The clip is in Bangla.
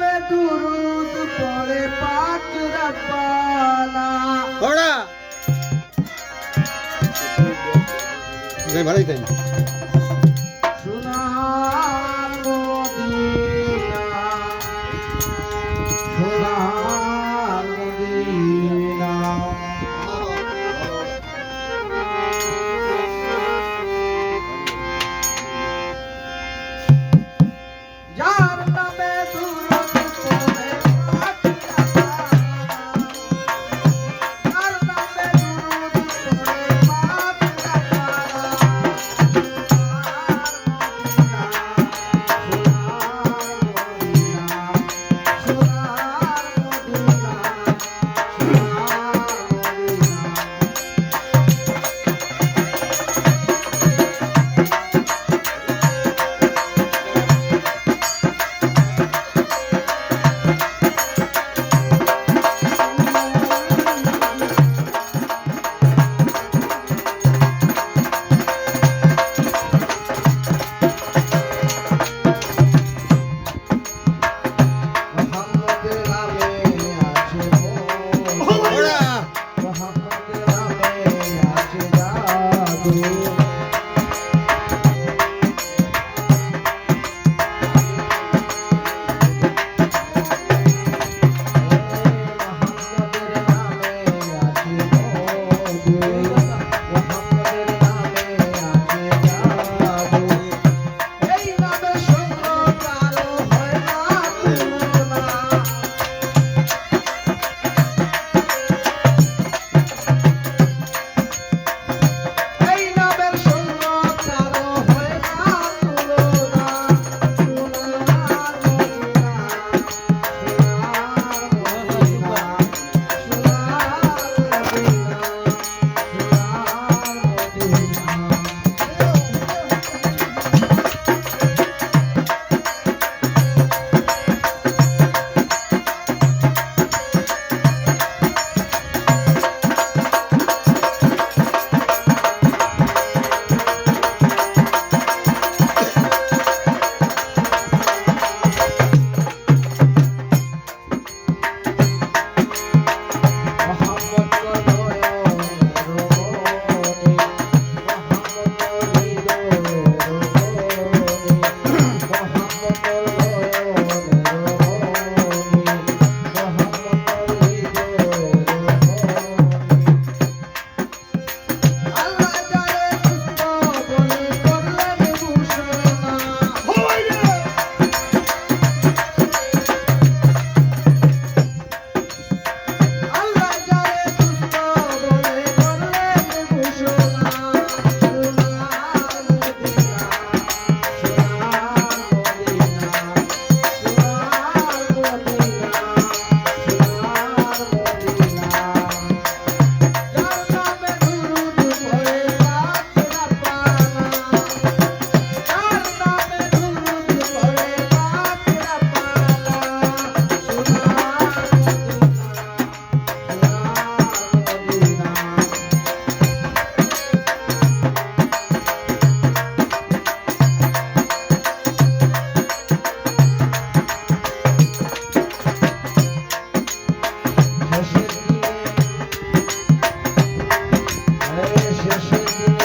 নামে দুরুদ পড়ে পাক রব্বানা। ওরা ভালোই তাই। Deixa eu